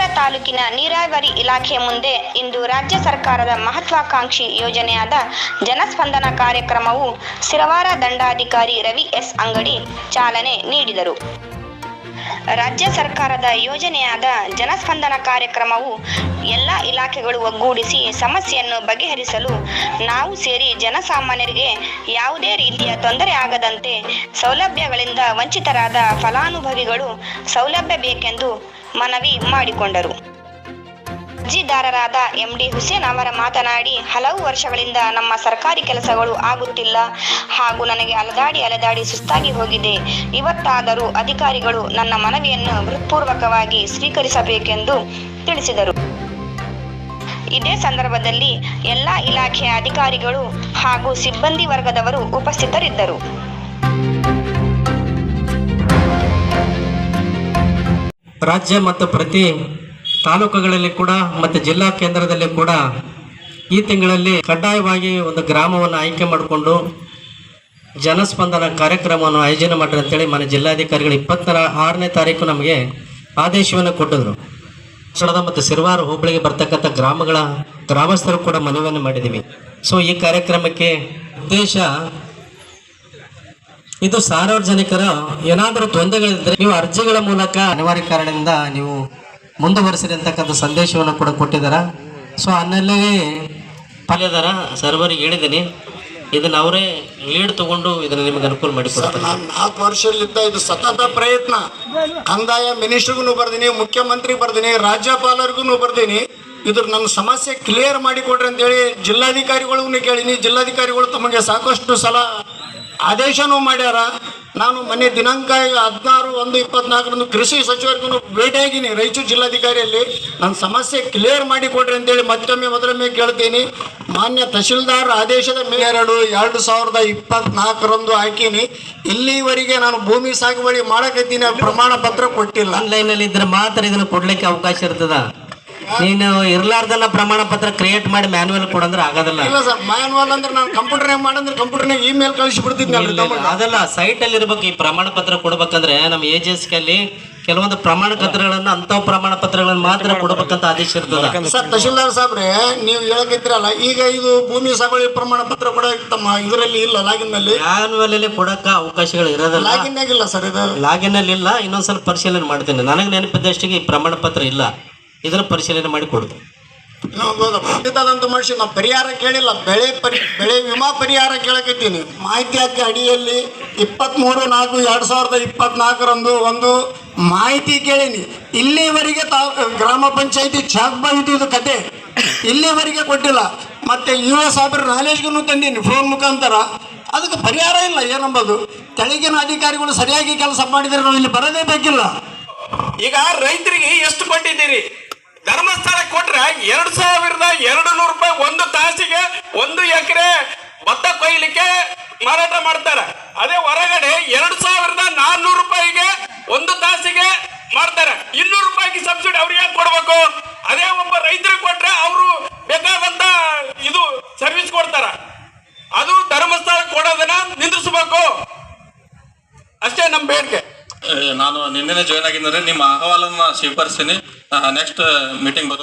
ಕಾರವಾರ ತಾಲೂಕಿನ ನೀರಾವರಿ ಇಲಾಖೆ ಮುಂದೆ ಇಂದು ರಾಜ್ಯ ಸರ್ಕಾರದ ಮಹತ್ವಾಕಾಂಕ್ಷಿ ಯೋಜನೆಯಾದ ಜನಸ್ಪಂದನ ಕಾರ್ಯಕ್ರಮವು ಸಿರವಾರ ದಂಡಾಧಿಕಾರಿ ರವಿ ಎಸ್ ಅಂಗಡಿ ಚಾಲನೆ ನೀಡಿದರು. ರಾಜ್ಯ ಸರ್ಕಾರದ ಯೋಜನೆಯಾದ ಜನಸ್ಪಂದನ ಕಾರ್ಯಕ್ರಮವು ಎಲ್ಲ ಇಲಾಖೆಗಳು ಒಗ್ಗೂಡಿಸಿ ಸಮಸ್ಯೆಯನ್ನು ಬಗೆಹರಿಸಲು ನಾವು ಸೇರಿ ಜನಸಾಮಾನ್ಯರಿಗೆ ಯಾವುದೇ ರೀತಿಯ ತೊಂದರೆ ಆಗದಂತೆ ಸೌಲಭ್ಯಗಳಿಂದ ವಂಚಿತರಾದ ಫಲಾನುಭವಿಗಳು ಸೌಲಭ್ಯ ಬೇಕೆಂದು ಮನವಿ ಮಾಡಿಕೊಂಡರು. ಅರ್ಜಿದಾರರಾದ ಎಂಡಿ ಹುಸೇನ್ ಅವರ ಮಾತನಾಡಿ, ಹಲವು ವರ್ಷಗಳಿಂದ ನಮ್ಮ ಸರ್ಕಾರಿ ಕೆಲಸಗಳು ಆಗುತ್ತಿಲ್ಲ. ಹಾಗೂ ನನಗೆ ಅಲೆದಾಡಿ ಅಲೆದಾಡಿ ಸುಸ್ತಾಗಿ ಹೋಗಿದೆ. ಇವತ್ತಾದರೂ ಅಧಿಕಾರಿಗಳು ನನ್ನ ಮನವಿಯನ್ನು ಹೃತ್ಪೂರ್ವಕವಾಗಿ ಸ್ವೀಕರಿಸಬೇಕೆಂದು ತಿಳಿಸಿದರು. ಇದೇ ಸಂದರ್ಭದಲ್ಲಿ ಎಲ್ಲ ಇಲಾಖೆಯ ಅಧಿಕಾರಿಗಳು ಹಾಗೂ ಸಿಬ್ಬಂದಿ ವರ್ಗದವರು ಉಪಸ್ಥಿತರಿದ್ದರು. ರಾಜ್ಯ ಮತ್ತು ಪ್ರತಿ ತಾಲೂಕುಗಳಲ್ಲಿ ಕೂಡ ಮತ್ತು ಜಿಲ್ಲಾ ಕೇಂದ್ರದಲ್ಲಿ ಕೂಡ ಈ ತಿಂಗಳಲ್ಲಿ ಕಡ್ಡಾಯವಾಗಿ ಒಂದು ಗ್ರಾಮವನ್ನು ಆಯ್ಕೆ ಮಾಡಿಕೊಂಡು ಜನಸ್ಪಂದನ ಕಾರ್ಯಕ್ರಮವನ್ನು ಆಯೋಜನೆ ಮಾಡಿರಿ ಅಂತೇಳಿ ಮನೆ ಜಿಲ್ಲಾಧಿಕಾರಿಗಳು ಇಪ್ಪತ್ತರ ಆರನೇ ತಾರೀಕು ನಮಗೆ ಆದೇಶವನ್ನು ಕೊಟ್ಟಿದ್ರು. ಸ್ಥಳದ ಮತ್ತು ಸಿರ್ವಾರು ಹೋಬಳಿಗೆ ಬರ್ತಕ್ಕಂಥ ಗ್ರಾಮಗಳ ಗ್ರಾಮಸ್ಥರು ಕೂಡ ಮನವಿಯನ್ನು ಮಾಡಿದ್ದೀವಿ. ಸೊ ಈ ಕಾರ್ಯಕ್ರಮಕ್ಕೆ ಉದ್ದೇಶ ಇದು ಸಾರ್ವಜನಿಕರ ಏನಾದರೂ ತೊಂದರೆಗಳಿದ್ರೆ ನೀವು ಅರ್ಜಿಗಳ ಮೂಲಕ ಅನಿವಾರ್ಯ ಕಾರಣದಿಂದ ನೀವು ಮುಂದುವರಿಸಿರಿ ಅಂತಕ್ಕಂಥ ಸಂದೇಶವನ್ನು ಕೂಡ ಕೊಟ್ಟಿದ್ದಾರೆ? ಸೊ ಅನ್ನಲ್ಲೇ ಪಲ್ಯದಾರ ಸರ್ವರಿಗೆ ಹೇಳಿದ್ದೀನಿ. ಇದನ್ನ ಅವರೇ ಲೀಡ್ ತಗೊಂಡು ಇದನ್ನ ನಿಮಗೆ ಅನುಕೂಲ ಮಾಡಿಕೊಡ್ತಾರೆ ನಾನು ನಾಲ್ಕು ವರ್ಷದಿಂದ ಇದು ಸತತ ಪ್ರಯತ್ನ. ಕಂದಾಯ ಮಿನಿಸ್ಟ್ರಿಗೂ ಬರ್ದೀನಿ ಮುಖ್ಯಮಂತ್ರಿ ಬರ್ದೀನಿ ರಾಜ್ಯಪಾಲರಿಗೂ ಬರ್ದೀನಿ. ಇದ್ರ ನನ್ನ ಸಮಸ್ಯೆ ಕ್ಲಿಯರ್ ಮಾಡಿಕೊಡ್ರಿ ಅಂತೇಳಿ ಜಿಲ್ಲಾಧಿಕಾರಿಗಳಿಗೂ ಕೇಳೀನಿ. ಜಿಲ್ಲಾಧಿಕಾರಿಗಳು ತಮಗೆ ಸಾಕಷ್ಟು ಸಲ ಆದೇಶನೂ ಮಾಡ್ಯಾರ. ನಾನು ಮೊನ್ನೆ ದಿನಾಂಕ ಹದಿನಾರು ಒಂದು ಇಪ್ಪತ್ನಾಲ್ಕರಂದು ಕೃಷಿ ಸಚಿವರಿಗೂ ಭೇಟಿಯಾಗಿನಿ. ರಾಯಚೂರು ಜಿಲ್ಲಾಧಿಕಾರಿಯಲ್ಲಿ ನನ್ನ ಸಮಸ್ಯೆ ಕ್ಲಿಯರ್ ಮಾಡಿಕೊಡ್ರಿ ಅಂತೇಳಿ ಮತ್ತೊಮ್ಮೆ ಮೊದಲೊಮ್ಮೆ ಕೇಳ್ತೀನಿ. ಮಾನ್ಯ ತಹಶೀಲ್ದಾರ್ ಆದೇಶದ ಮೇಲೆ ಎರಡು ಎರಡು ಸಾವಿರದ ಇಪ್ಪತ್ನಾಲ್ಕರಂದು ಹಾಕೀನಿ. ಇಲ್ಲಿವರೆಗೆ ನಾನು ಭೂಮಿ ಸಾಗುವಳಿ ಮಾಡಕತ್ತೀನಿ ಪ್ರಮಾಣ ಪತ್ರ ಕೊಟ್ಟಿಲ್ಲ. ಆನ್ಲೈನ್ ಅಲ್ಲಿ ಇದ್ರೆ ಮಾತ್ರ ಇದನ್ನು ಕೊಡ್ಲಿಕ್ಕೆ ಅವಕಾಶ ಇರ್ತದ? ನೀನು ಇರ್ಲಾರ್ದೆಲ್ಲ ಪ್ರಮಾಣ ಪತ್ರ ಕ್ರಿಯೇಟ್ ಮಾಡಿ ಮ್ಯಾನ್ಯಲ್ ಕೊಡಂದ್ರೆ ಆಗೋದಿಲ್ಲ. ಇಲ್ಲ ಸರ್ ಮ್ಯಾನ್ವಲ್ ಅಂದ್ರೆ ನಾನು ಕಂಪ್ಯೂಟರ್ನಾಗ ಮಾಡಂದ್ರೆ ಕಂಪ್ಯೂಟರ್ನಾಗ ಇಮೇಲ್ ಕಳಿಸಿ ಅದಲ್ಲ ಸೈಟ್ ಅಲ್ಲಿ ಇರ್ಬೇಕು ಈ ಪ್ರಮಾಣ ಪತ್ರ ಕೊಡ್ಬೇಕಂದ್ರೆ ನಮ್ಮ ಏಜೆನ್ಸಿ ಅಲ್ಲಿ ಕೆಲವೊಂದು ಪ್ರಮಾಣ ಪತ್ರಗಳನ್ನ ಅಂತ ಪ್ರಮಾಣ ಪತ್ರಗಳನ್ನ ಮಾತ್ರ ಕೊಡ್ಬೇಕಂತ ಆದೇಶ ಇರ್ತದೆ. ಸರ್ ತಹಶೀಲ್ದಾರ್ ಸಾಬ್ರೆ ನೀವು ಹೇಳಕತ್ತಿರಲ್ಲ ಈಗ ಇದು ಭೂಮಿ ಸಾಗುವಳಿ ಪ್ರಮಾಣ ಪತ್ರ ಕೂಡ ತಮ್ಮ ಇದರಲ್ಲಿ ಇಲ್ಲ ಲಾಗಿನ್ನಲ್ಲಿ ಮ್ಯಾನ್ಯುವಲ್ ಅಲ್ಲಿ ಕೊಡಕ್ಕ ಅವಕಾಶಗಳು ಇರೋದಿಲ್ಲ. ಲಾಗಿನ್ ಆಗಿಲ್ಲ ಸರ್ ಇದು. ಲಾಗಿನ್ ಅಲ್ಲಿ ಇಲ್ಲ ಇನ್ನೊಂದ್ಸಲ ಪರಿಶೀಲನೆ ಮಾಡ್ತೇನೆ. ನನಗೆ ನೆನಪಿದ್ದಷ್ಟಿಗೆ ಈ ಪ್ರಮಾಣ ಪತ್ರ ಇಲ್ಲ. ಇದನ್ನ ಪರಿಶೀಲನೆ ಮಾಡಿ ಕೊಡುದು. ಅಂತ ಮಾಡಿಸಿ ನಾವು ಪರಿಹಾರ ಕೇಳಿಲ್ಲ. ಬೆಳೆ ಪರಿ ಬೆಳೆ ವಿಮಾ ಪರಿಹಾರ ಕೇಳಕತ್ತೀನಿ. ಮಾಹಿತಿ ಹಾಕಿ ಅಡಿಯಲ್ಲಿ ಇಪ್ಪತ್ತ್ಮೂರು ನಾಲ್ಕು ಎರಡು ಸಾವಿರದ ಇಪ್ಪತ್ನಾಲ್ಕರಂದು ಒಂದು ಮಾಹಿತಿ ಕೇಳೀನಿ. ಇಲ್ಲಿವರೆಗೆ ತಾ ಗ್ರಾಮ ಪಂಚಾಯಿತಿ ಚಾಕ್ ಬಂದಿತ್ತು ಇದು ಕತೆ. ಇಲ್ಲಿವರೆಗೆ ಕೊಟ್ಟಿಲ್ಲ. ಮತ್ತೆ ಯು ಎಸ್ ಸಾವಿರ ನಾಲೇಜ್ಗೂ ತಂದೀನಿ ಫೋನ್ ಮುಖಾಂತರ. ಅದಕ್ಕೆ ಪರಿಹಾರ ಇಲ್ಲ ಏನಂಬೋದು? ಕೆಳಗಿನ ಅಧಿಕಾರಿಗಳು ಸರಿಯಾಗಿ ಕೆಲಸ ಮಾಡಿದರೆ ನಾವು ಇಲ್ಲಿ ಬರದೇ ಬೇಕಿಲ್ಲ. ಈಗ ರೈತರಿಗೆ ಎಷ್ಟು ಕೊಟ್ಟಿದ್ದೀರಿ ಧರ್ಮಸ್ಥಳ ಕೊಟ್ರೆ ಎರಡು ಸಾವಿರದ ಎರಡು ನೂರು ರೂಪಾಯಿ ಒಂದು ತಾಸಿಗೆ ಒಂದು ಎಕರೆ ಭತ್ತ ಕೊಯ್ಲಿಕ್ಕೆ ಮಾರಾಟ ಮಾಡ್ತಾರೆ. ಅದೇ ಹೊರಗಡೆ ಎರಡ್ ಸಾವಿರದ ನಾನ್ನೂರು ರೂಪಾಯಿಗೆ ಒಂದು ತಾಸಿಗೆ ಮಾಡ್ತಾರೆ ಇನ್ನೂರು ರೂಪಾಯಿಗೆ ಸಬ್ಸಿಡಿ ಅವ್ರಿಗೆ ಯಾಕೆ ಕೊಡ್ಬೇಕು? ಅದೇ ಒಬ್ಬ ರೈತರಿಗೆ ಕೊಟ್ರೆ ಅವರು ಬೇಕಾದಂತ ಇದು ಸರ್ವಿಸ್ ಕೊಡ್ತಾರ. ಅದು ಧರ್ಮಸ್ಥಳ ಕೊಡೋದನ್ನ ನಿಂದ್ರಿಸ್ಬೇಕು. ಅಷ್ಟೇ ನಮ್ಮ ಬೇಡಿಕೆ. ನಾನು ನಿನ್ನೆ ಜಾಯ್ನ್ ಆಗಿದ್ದರೆ ನಿಮ್ಮ ಅಹವಾಲನ್ನ ಸ್ವೀಕರಿಸ್ತೀನಿ. ನೆಕ್ಸ್ಟ್ ಮೀಟಿಂಗ್ ಬರೋ